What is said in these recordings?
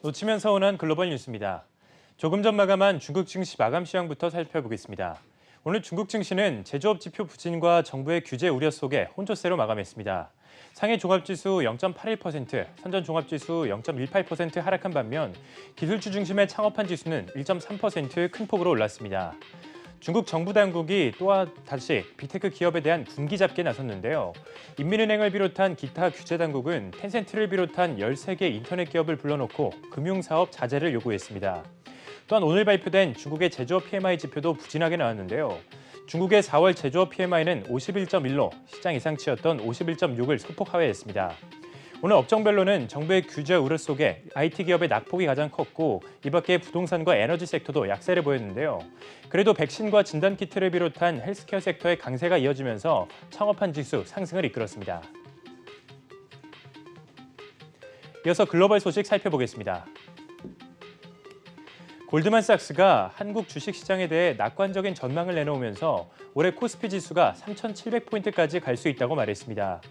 놓치면 서운한 글로벌 뉴스입니다. 조금 전 마감한 중국 증시 마감 시황부터 살펴보겠습니다. 오늘 중국 증시는 제조업 지표 부진과 정부의 규제 우려 속에 혼조세로 마감했습니다. 상해 종합지수 0.81%, 선전 종합지수 0.18% 하락한 반면 기술주 중심의 창업한 지수는 1.3%큰 폭으로 올랐습니다. 중국 정부 당국이 또한 다시 빅테크 기업에 대한 군기 잡기에 나섰는데요. 인민은행을 비롯한 기타 규제 당국은 텐센트를 비롯한 13개 인터넷 기업을 불러놓고 금융사업 자제를 요구했습니다. 또한 오늘 발표된 중국의 제조업 PMI 지표도 부진하게 나왔는데요. 중국의 4월 제조업 PMI는 51.1로 시장 예상치였던 51.6을 소폭 하회했습니다. 오늘 업종별로는 정부의 규제 우려 속에 IT 기업의 낙폭이 가장 컸고 이 밖에 부동산과 에너지 섹터도 약세를 보였는데요. 그래도 백신과 진단 키트를 비롯한 헬스케어 섹터의 강세가 이어지면서 창업한 지수 상승을 이끌었습니다. 이어서 글로벌 소식 살펴보겠습니다. 골드만삭스가 한국 주식시장에 대해 낙관적인 전망을 내놓으면서 올해 코스피 지수가 3,700포인트까지 갈 수 있다고 말했습니다.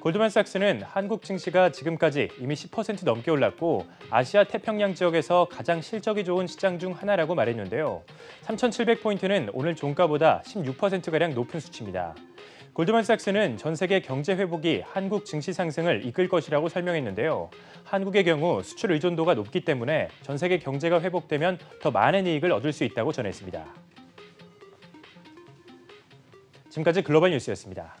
골드만삭스는 한국 증시가 지금까지 이미 10% 넘게 올랐고 아시아 태평양 지역에서 가장 실적이 좋은 시장 중 하나라고 말했는데요. 3,700포인트는 오늘 종가보다 16%가량 높은 수치입니다. 골드만삭스는 전 세계 경제 회복이 한국 증시 상승을 이끌 것이라고 설명했는데요. 한국의 경우 수출 의존도가 높기 때문에 전 세계 경제가 회복되면 더 많은 이익을 얻을 수 있다고 전했습니다. 지금까지 글로벌 뉴스였습니다.